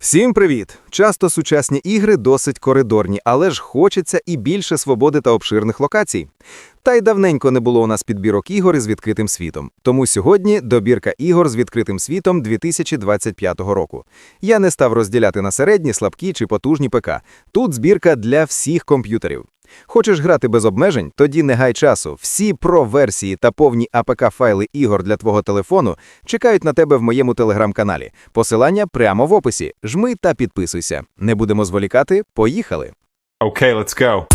Всім привіт! Часто сучасні ігри досить коридорні, але ж хочеться і більше свободи та обширних локацій. Та й давненько не було у нас підбірок ігор із відкритим світом. Тому сьогодні добірка ігор з відкритим світом 2025 року. Я не став розділяти на середні, слабкі чи потужні ПК. Тут збірка для всіх комп'ютерів. Хочеш грати без обмежень? Тоді не гай часу. Всі про-версії та повні АПК-файли ігор для твого телефону чекають на тебе в моєму телеграм-каналі. Посилання прямо в описі. Жми та підписуйся. Не будемо зволікати. Поїхали! Okay, let's go.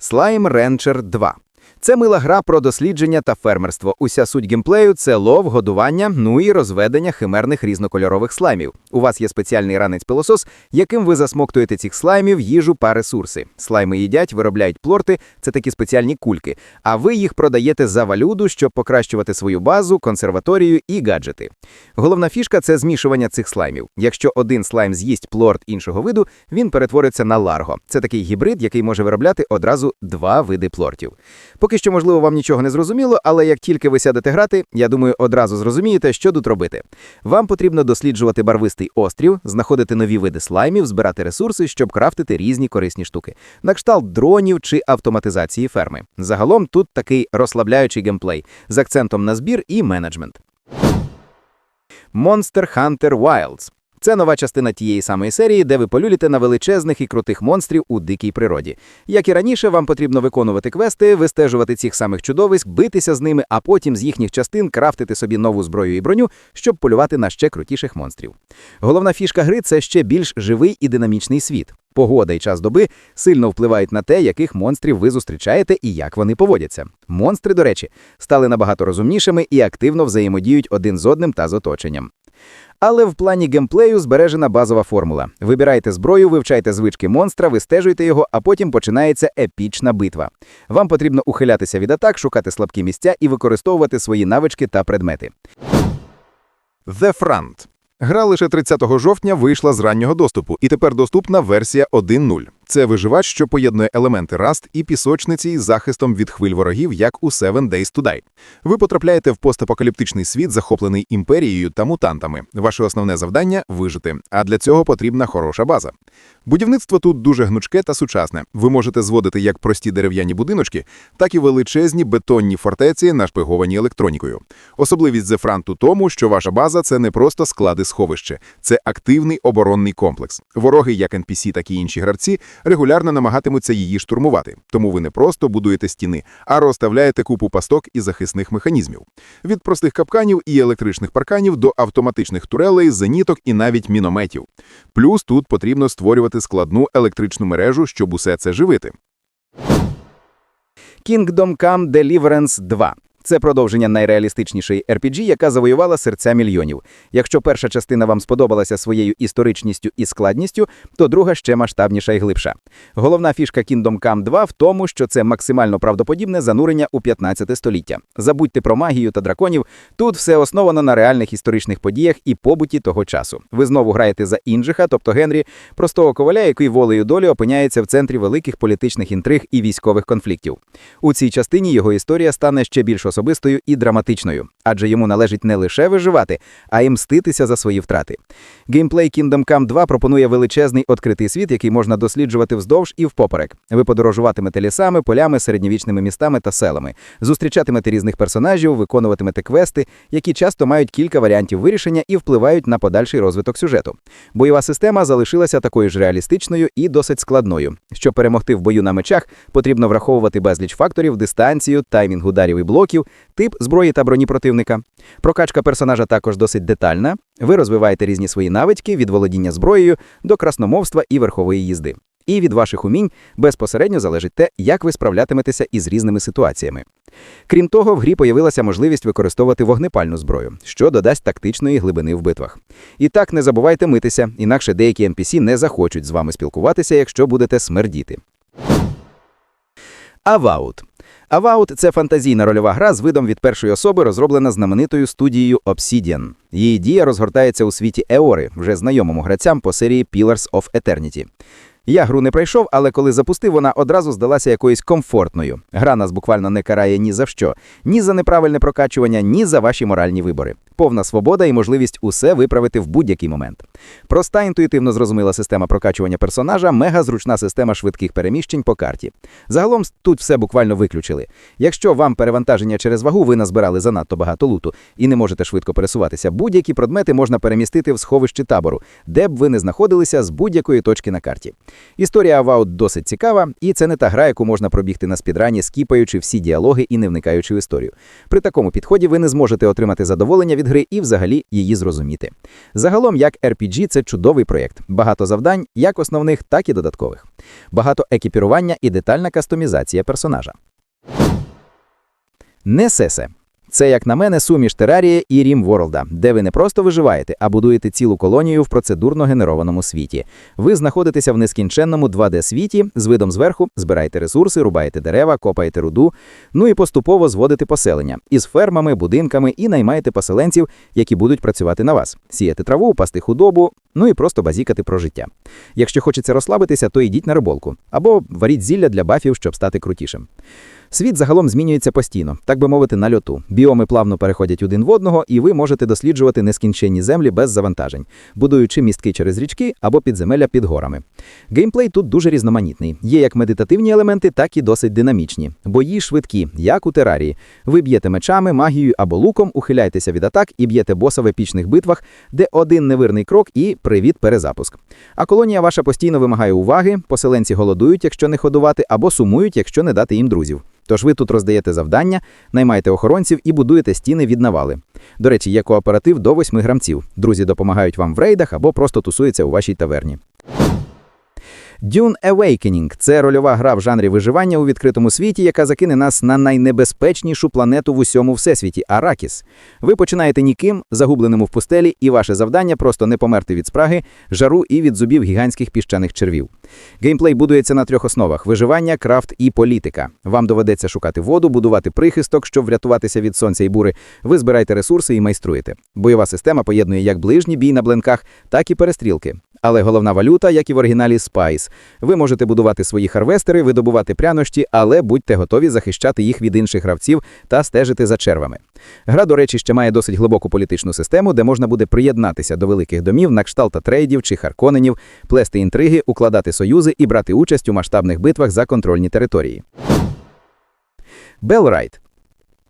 Slime Rancher 2. Це мила гра про дослідження та фермерство. Уся суть геймплею – це лов, годування, ну і розведення химерних різнокольорових слаймів. У вас є спеціальний ранець-пилосос, яким ви засмоктуєте цих слаймів, їжу та ресурси. Слайми їдять, виробляють плорти, це такі спеціальні кульки. А ви їх продаєте за валюду, щоб покращувати свою базу, консерваторію і гаджети. Головна фішка це змішування цих слаймів. Якщо один слайм з'їсть плорт іншого виду, він перетвориться на ларго. Це такий гібрид, який може виробляти одразу два види плортів. Поки що, можливо, вам нічого не зрозуміло, але як тільки ви сядете грати, я думаю, одразу зрозумієте, що тут робити. Вам потрібно досліджувати барвистий острів, знаходити нові види слаймів, збирати ресурси, щоб крафтити різні корисні штуки, на кшталт дронів чи автоматизації ферми. Загалом тут такий розслабляючий геймплей з акцентом на збір і менеджмент. Monster Hunter Wilds. Це нова частина тієї самої серії, де ви полюліте на величезних і крутих монстрів у дикій природі. Як і раніше, вам потрібно виконувати квести, вистежувати цих самих чудовиськ, битися з ними, а потім з їхніх частин крафтити собі нову зброю і броню, щоб полювати на ще крутіших монстрів. Головна фішка гри це ще більш живий і динамічний світ. Погода і час доби сильно впливають на те, яких монстрів ви зустрічаєте і як вони поводяться. Монстри, до речі, стали набагато розумнішими і активно взаємодіють один з одним та з оточенням. Але в плані геймплею збережена базова формула. Вибирайте зброю, вивчайте звички монстра, вистежуйте його, а потім починається епічна битва. Вам потрібно ухилятися від атак, шукати слабкі місця і використовувати свої навички та предмети. The Front. Гра лише 30 жовтня вийшла з раннього доступу, і тепер доступна версія 1.0. Це виживач, що поєднує елементи Rust і пісочниці із захистом від хвиль ворогів, як у Seven Days to Die. Ви потрапляєте в постапокаліптичний світ, захоплений імперією та мутантами. Ваше основне завдання вижити, а для цього потрібна хороша база. Будівництво тут дуже гнучке та сучасне. Ви можете зводити як прості дерев'яні будиночки, так і величезні бетонні фортеці, нашпиговані електронікою. Особливість The Front у тому, що ваша база це не просто склади сховище, це активний оборонний комплекс. Вороги, як NPC, так і інші гравці, регулярно намагатимуться її штурмувати. Тому ви не просто будуєте стіни, а розставляєте купу пасток і захисних механізмів. Від простих капканів і електричних парканів до автоматичних турелей, зеніток і навіть мінометів. Плюс тут потрібно створювати складну електричну мережу, щоб усе це живити. Kingdom Come Deliverance 2 це продовження найреалістичнішої RPG, яка завоювала серця мільйонів. Якщо перша частина вам сподобалася своєю історичністю і складністю, то друга ще масштабніша і глибша. Головна фішка Kingdom Come 2 в тому, що це максимально правдоподібне занурення у 15 століття. Забудьте про магію та драконів. Тут все основано на реальних історичних подіях і побуті того часу. Ви знову граєте за Інджиха, тобто Генрі, простого коваля, який волею долі опиняється в центрі великих політичних інтриг і військових конфліктів. У цій частині його історія стане ще більш особистою і драматичною, адже йому належить не лише виживати, а й мститися за свої втрати. Геймплей Kingdom Come 2 пропонує величезний відкритий світ, який можна досліджувати вздовж і впоперек. Ви подорожуватимете лісами, полями, середньовічними містами та селами, зустрічатимете різних персонажів, виконуватимете квести, які часто мають кілька варіантів вирішення і впливають на подальший розвиток сюжету. Бойова система залишилася такою ж реалістичною і досить складною. Щоб перемогти в бою на мечах, потрібно враховувати безліч факторів, дистанцію, таймінг ударів і блоків, тип зброї та броні противника. Прокачка персонажа також досить детальна. Ви розвиваєте різні свої навички від володіння зброєю до красномовства і верхової їзди. І від ваших умінь безпосередньо залежить те, як ви справлятиметеся із різними ситуаціями. Крім того, в грі появилася можливість використовувати вогнепальну зброю, що додасть тактичної глибини в битвах. І так не забувайте митися, інакше деякі NPC не захочуть з вами спілкуватися, якщо будете смердіти. Avowed. Avowed – це фантазійна рольова гра з видом від першої особи, розроблена знаменитою студією Obsidian. Її дія розгортається у світі Еори, вже знайомому грацям по серії Pillars of Eternity. Я гру не пройшов, але коли запустив, вона одразу здалася якоюсь комфортною. Гра нас буквально не карає ні за що, ні за неправильне прокачування, ні за ваші моральні вибори. Повна свобода і можливість усе виправити в будь-який момент. Проста інтуїтивно зрозуміла система прокачування персонажа, мега зручна система швидких переміщень по карті. Загалом тут все буквально виключили. Якщо вам перевантаження через вагу, ви назбирали занадто багато луту і не можете швидко пересуватися, будь-які предмети можна перемістити в сховище табору, де б ви не знаходилися з будь-якої точки на карті. Історія Avowed досить цікава, і це не та гра, яку можна пробігти на спідрані, скіпаючи всі діалоги і не вникаючи в історію. При такому підході ви не зможете отримати задоволення від гри і взагалі її зрозуміти. Загалом, як RPG, це чудовий проєкт. Багато завдань, як основних, так і додаткових. Багато екіпірування і детальна кастомізація персонажа. Несесе. Це, як на мене, суміш Терарія і Рім Ворлда, де ви не просто виживаєте, а будуєте цілу колонію в процедурно генерованому світі. Ви знаходитеся в нескінченному 2D-світі з видом зверху, збираєте ресурси, рубаєте дерева, копаєте руду, ну і поступово зводите поселення із фермами, будинками і наймаєте поселенців, які будуть працювати на вас, сіяти траву, пасти худобу, ну і просто базікати про життя. Якщо хочеться розслабитися, то йдіть на риболку або варіть зілля для бафів, щоб стати крутішим. Світ загалом змінюється постійно, так би мовити, на льоту. Біоми плавно переходять один в одного, і ви можете досліджувати нескінченні землі без завантажень, будуючи містки через річки або підземелля під горами. Геймплей тут дуже різноманітний. Є як медитативні елементи, так і досить динамічні. Бої швидкі, як у терарії. Ви б'єте мечами, магією або луком, ухиляєтеся від атак і б'єте боса в епічних битвах, де один невирний крок і привіт перезапуск. А колонія ваша постійно вимагає уваги, поселенці голодують, якщо не ходувати, або сумують, якщо не дати їм друзів. Тож ви тут роздаєте завдання, наймаєте охоронців і будуєте стіни від навали. До речі, є кооператив до восьми гравців. Друзі допомагають вам в рейдах або просто тусуються у вашій таверні. Dune Awakening – це рольова гра в жанрі виживання у відкритому світі, яка закине нас на найнебезпечнішу планету в усьому всесвіті Аракіс. Ви починаєте ніким, загубленим в пустелі, і ваше завдання просто не померти від спраги, жару і від зубів гігантських піщаних червів. Геймплей будується на трьох основах: виживання, крафт і політика. Вам доведеться шукати воду, будувати прихисток, щоб врятуватися від сонця і бури. Ви збираєте ресурси і майструєте. Бойова система поєднує як ближній бій на блинках, так і перестрілки. Але головна валюта, як і в оригіналі Spice. Ви можете будувати свої харвестери, видобувати прянощі, але будьте готові захищати їх від інших гравців та стежити за червами. Гра, до речі, ще має досить глибоку політичну систему, де можна буде приєднатися до великих домів на кшталт трейдів чи харконенів, плести інтриги, укладати союзи і брати участь у масштабних битвах за контрольні території. Белрайт.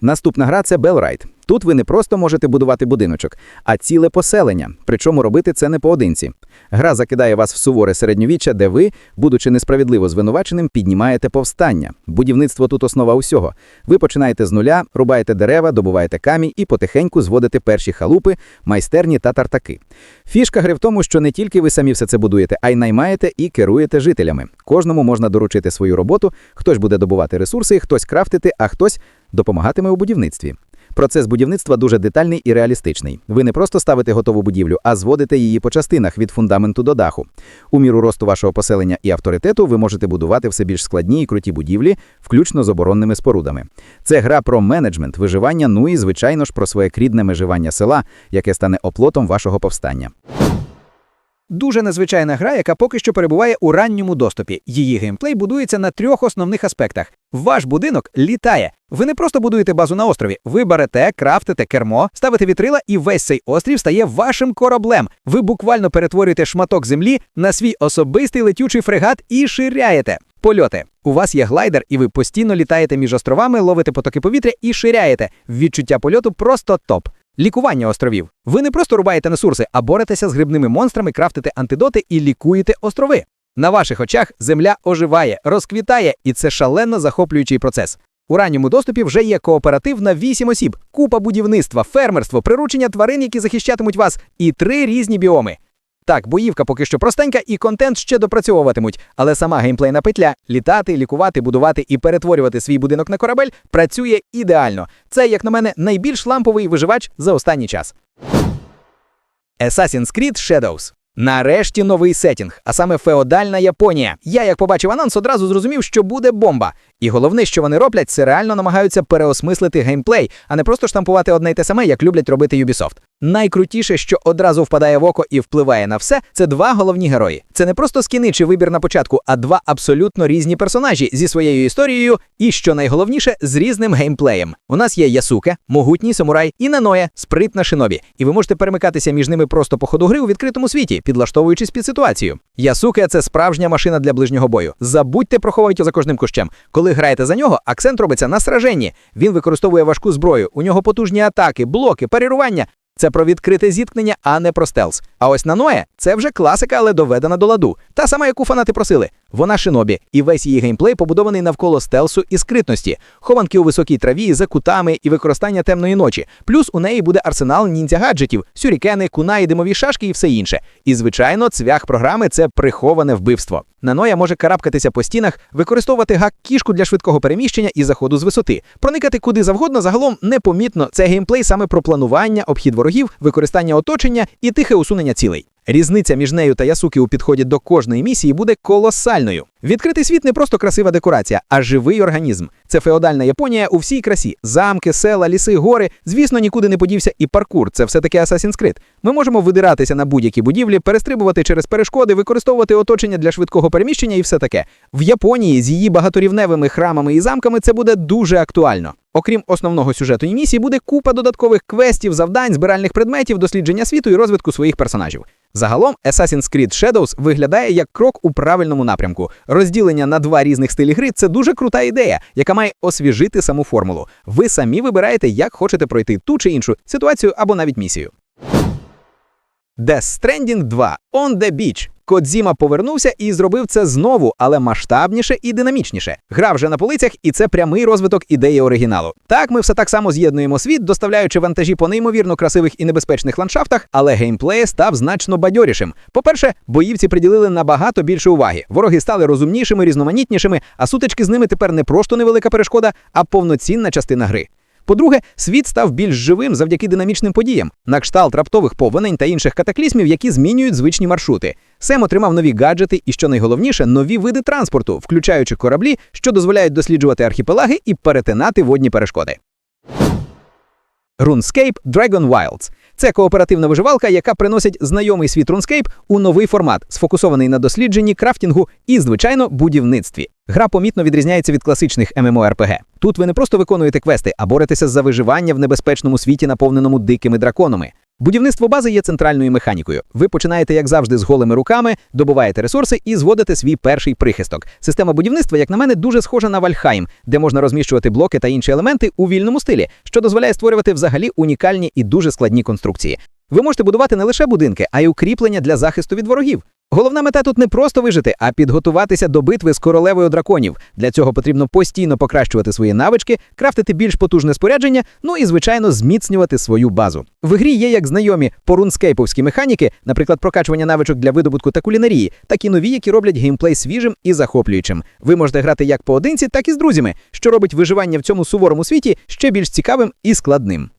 Наступна гра це Белрайт. Тут ви не просто можете будувати будиночок, а ціле поселення. Причому робити це не поодинці. Гра закидає вас в суворе середньовіччя, де ви, будучи несправедливо звинуваченим, піднімаєте повстання. Будівництво тут основа усього. Ви починаєте з нуля, рубаєте дерева, добуваєте камінь і потихеньку зводите перші халупи, майстерні та тартаки. Фішка гри в тому, що не тільки ви самі все це будуєте, а й наймаєте і керуєте жителями. Кожному можна доручити свою роботу, хтось буде добувати ресурси, хтось крафтити, а хтось допомагатиме у будівництві. Процес будівництва дуже детальний і реалістичний. Ви не просто ставите готову будівлю, а зводите її по частинах від фундаменту до даху. У міру росту вашого поселення і авторитету ви можете будувати все більш складні і круті будівлі, включно з оборонними спорудами. Це гра про менеджмент, виживання, ну і, звичайно ж, про своє крідне меживання села, яке стане оплотом вашого повстання. Дуже незвичайна гра, яка поки що перебуває у ранньому доступі. Її геймплей будується на трьох основних аспектах. Ваш будинок літає. Ви не просто будуєте базу на острові. Ви берете, крафтите кермо, ставите вітрила, і весь цей острів стає вашим кораблем. Ви буквально перетворюєте шматок землі на свій особистий летючий фрегат і ширяєте. Польоти. У вас є глайдер, і ви постійно літаєте між островами, ловите потоки повітря і ширяєте. Відчуття польоту просто топ. Лікування островів. Ви не просто рубаєте ресурси, а боретеся з грибними монстрами, крафтите антидоти і лікуєте острови. На ваших очах земля оживає, розквітає, і це шалено захоплюючий процес. У ранньому доступі вже є кооператив на 8 осіб, купа будівництва, фермерство, приручення тварин, які захищатимуть вас, і три різні біоми. Так, боївка поки що простенька, і контент ще допрацьовуватимуть, але сама геймплейна петля літати, лікувати, будувати і перетворювати свій будинок на корабель працює ідеально. Це, як на мене, найбільш ламповий виживач за останній час. Assassin's Creed Shadows. Нарешті новий сетінг, а саме феодальна Японія. Я, як побачив анонс, одразу зрозумів, що буде бомба. І головне, що вони роблять, це реально намагаються переосмислити геймплей, а не просто штампувати одне й те саме, як люблять робити Ubisoft. Найкрутіше, що одразу впадає в око і впливає на все, це два головні герої. Це не просто скіни чи вибір на початку, а два абсолютно різні персонажі зі своєю історією і, що найголовніше, з різним геймплеєм. У нас є Ясуке, могутній самурай, і Наноя, спритна шинобі. І ви можете перемикатися між ними просто по ходу гри у відкритому світі, підлаштовуючись під ситуацію. Ясуке це справжня машина для ближнього бою. Забудьте про ховайте за кожним кущем. Коли граєте за нього, акцент робиться на сраженні. Він використовує важку зброю. У нього потужні атаки, блоки, парірування. Це про відкрите зіткнення, а не про стелс. А ось на Ноє це вже класика, але доведена до ладу. Та сама, яку фанати просили. Вона шинобі, і весь її геймплей побудований навколо стелсу і скритності, хованки у високій траві, за кутами і використання темної ночі. Плюс у неї буде арсенал ніндзя гаджетів, сюрікени, кунаї, димові шашки і все інше. І звичайно, цвях програми це приховане вбивство. Наноя може карабкатися по стінах, використовувати гак кішку для швидкого переміщення і заходу з висоти, проникати куди завгодно загалом непомітно. Це геймплей саме про планування, обхід ворогів, використання оточення і тихе усунення цілей. Різниця між нею та Ясуки у підході до кожної місії буде колосальною. Відкритий світ не просто красива декорація, а живий організм. Це феодальна Японія у всій красі: замки, села, ліси, гори. Звісно, нікуди не подівся і паркур. Це все таки Assassin's Creed. Ми можемо видиратися на будь-які будівлі, перестрибувати через перешкоди, використовувати оточення для швидкого переміщення і все таке. В Японії з її багаторівневими храмами і замками це буде дуже актуально. Окрім основного сюжету і місії, буде купа додаткових квестів, завдань, збиральних предметів, дослідження світу і розвитку своїх персонажів. Загалом Assassin's Creed Shadows виглядає як крок у правильному напрямку. Розділення на два різних стилі гри це дуже крута ідея, яка має освіжити саму формулу. Ви самі вибираєте, як хочете пройти ту чи іншу ситуацію або навіть місію. Death Stranding 2 On the Beach. Кодзіма повернувся і зробив це знову, але масштабніше і динамічніше. Гра вже на полицях, і це прямий розвиток ідеї оригіналу. Так, ми все так само з'єднуємо світ, доставляючи вантажі по неймовірно красивих і небезпечних ландшафтах, але геймплей став значно бадьорішим. По-перше, боївці приділили набагато більше уваги. Вороги стали розумнішими, різноманітнішими, а сутички з ними тепер не просто невелика перешкода, а повноцінна частина гри. По-друге, світ став більш живим завдяки динамічним подіям, на кшталт раптових повенень та інших катаклізмів, які змінюють звичні маршрути. Сем отримав нові гаджети і, що найголовніше, нові види транспорту, включаючи кораблі, що дозволяють досліджувати архіпелаги і перетинати водні перешкоди. RuneScape Dragon Wilds – це кооперативна виживалка, яка приносить знайомий світ RuneScape у новий формат, сфокусований на дослідженні, крафтінгу і, звичайно, будівництві. Гра помітно відрізняється від класичних MMORPG. Тут ви не просто виконуєте квести, а боретеся за виживання в небезпечному світі, наповненому дикими драконами. Будівництво бази є центральною механікою. Ви починаєте, як завжди, з голими руками, добуваєте ресурси і зводите свій перший прихисток. Система будівництва, як на мене, дуже схожа на Вальхайм, де можна розміщувати блоки та інші елементи у вільному стилі, що дозволяє створювати взагалі унікальні і дуже складні конструкції. Ви можете будувати не лише будинки, а й укріплення для захисту від ворогів. Головна мета тут не просто вижити, а підготуватися до битви з королевою драконів. Для цього потрібно постійно покращувати свої навички, крафтити більш потужне спорядження, ну і звичайно зміцнювати свою базу. В грі є як знайомі порунскейповські механіки, наприклад, прокачування навичок для видобутку та кулінарії, так і нові, які роблять геймплей свіжим і захоплюючим. Ви можете грати як поодинці, так і з друзями, що робить виживання в цьому суворому світі ще більш цікавим і складним.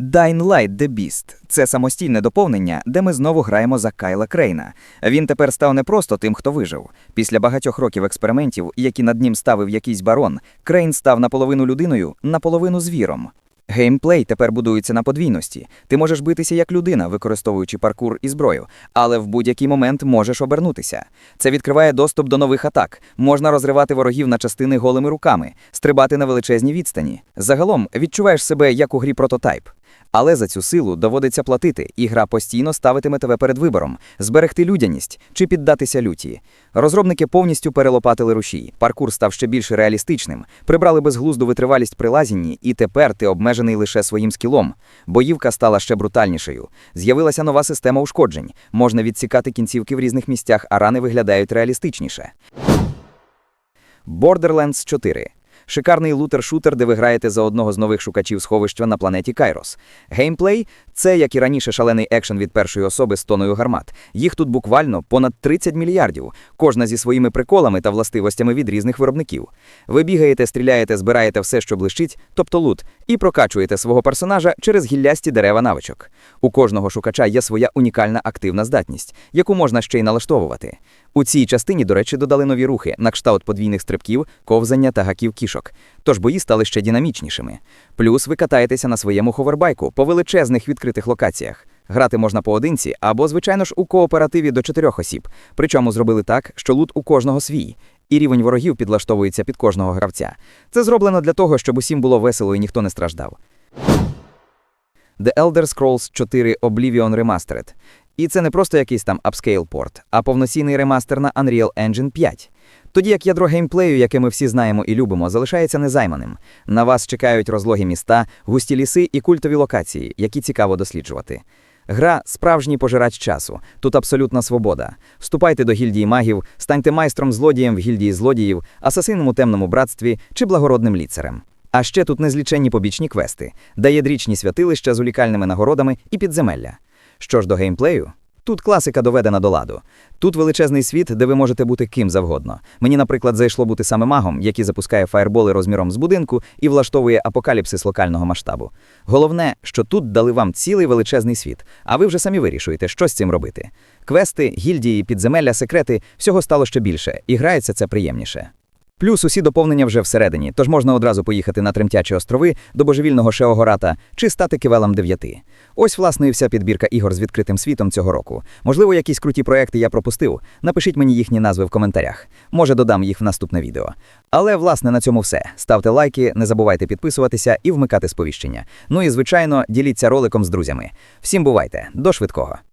Dying Light The Beast – це самостійне доповнення, де ми знову граємо за Кайла Крейна. Він тепер став не просто тим, хто вижив. Після багатьох років експериментів, які над ним ставив якийсь барон, Крейн став наполовину людиною, наполовину звіром. Геймплей тепер будується на подвійності. Ти можеш битися як людина, використовуючи паркур і зброю, але в будь-який момент можеш обернутися. Це відкриває доступ до нових атак. Можна розривати ворогів на частини голими руками, стрибати на величезні відстані. Загалом відчуваєш себе як у грі прототайп. Але за цю силу доводиться платити, і гра постійно ставитиме тебе перед вибором зберегти людяність чи піддатися люті. Розробники повністю перелопатили рушій. Паркур став ще більш реалістичним, прибрали безглузду витривалість при лазінні, і тепер ти обмежений лише своїм скілом. Боївка стала ще брутальнішою. З'явилася нова система ушкоджень. Можна відсікати кінцівки в різних місцях, а рани виглядають реалістичніше. Borderlands 4 Шикарний лутер-шутер, де ви граєте за одного з нових шукачів сховища на планеті Кайрос. Геймплей це, як і раніше, шалений екшен від першої особи з тоною гармат. Їх тут буквально понад 30 мільярдів, кожна зі своїми приколами та властивостями від різних виробників. Ви бігаєте, стріляєте, збираєте все, що блищить, тобто лут, і прокачуєте свого персонажа через гіллясті дерева навичок. У кожного шукача є своя унікальна активна здатність, яку можна ще й налаштовувати. У цій частині, до речі, додали нові рухи на кшталт подвійних стрибків, ковзання та гаків кішок. Тож бої стали ще динамічнішими. Плюс ви катаєтеся на своєму ховербайку по величезних відкритих локаціях. Грати можна поодинці або, звичайно ж, у кооперативі до чотирьох осіб. Причому зробили так, що лут у кожного свій, і рівень ворогів підлаштовується під кожного гравця. Це зроблено для того, щоб усім було весело і ніхто не страждав. The Elder Scrolls 4 Oblivion Remastered. І це не просто якийсь там upscale порт, а повноцінний ремастер на Unreal Engine 5. Тоді як ядро геймплею, яке ми всі знаємо і любимо, залишається незайманим. На вас чекають розлогі міста, густі ліси і культові локації, які цікаво досліджувати. Гра справжній пожирач часу. Тут абсолютна свобода. Вступайте до гільдії магів, станьте майстром злодієм в гільдії злодіїв, асасином у темному братстві чи благородним ліцарем. А ще тут незліченні побічні квести, даєдрічні святилища з унікальними нагородами і підземелля. Що ж до геймплею? Тут класика доведена до ладу. Тут величезний світ, де ви можете бути ким завгодно. Мені, наприклад, зайшло бути саме магом, який запускає фаєрболи розміром з будинку і влаштовує апокаліпсис локального масштабу. Головне, що тут дали вам цілий величезний світ, а ви вже самі вирішуєте, що з цим робити. Квести, гільдії, підземелля, секрети всього стало ще більше, і грається це приємніше. Плюс усі доповнення вже всередині, тож можна одразу поїхати на тремтячі острови до божевільного Шеогората чи стати кивелом дев'яти. Ось, власне, і вся підбірка ігор з відкритим світом цього року. Можливо, якісь круті проекти я пропустив. Напишіть мені їхні назви в коментарях. Може, додам їх в наступне відео. Але, власне, на цьому все. Ставте лайки, не забувайте підписуватися і вмикати сповіщення. Ну і, звичайно, діліться роликом з друзями. Всім бувайте, до швидкого!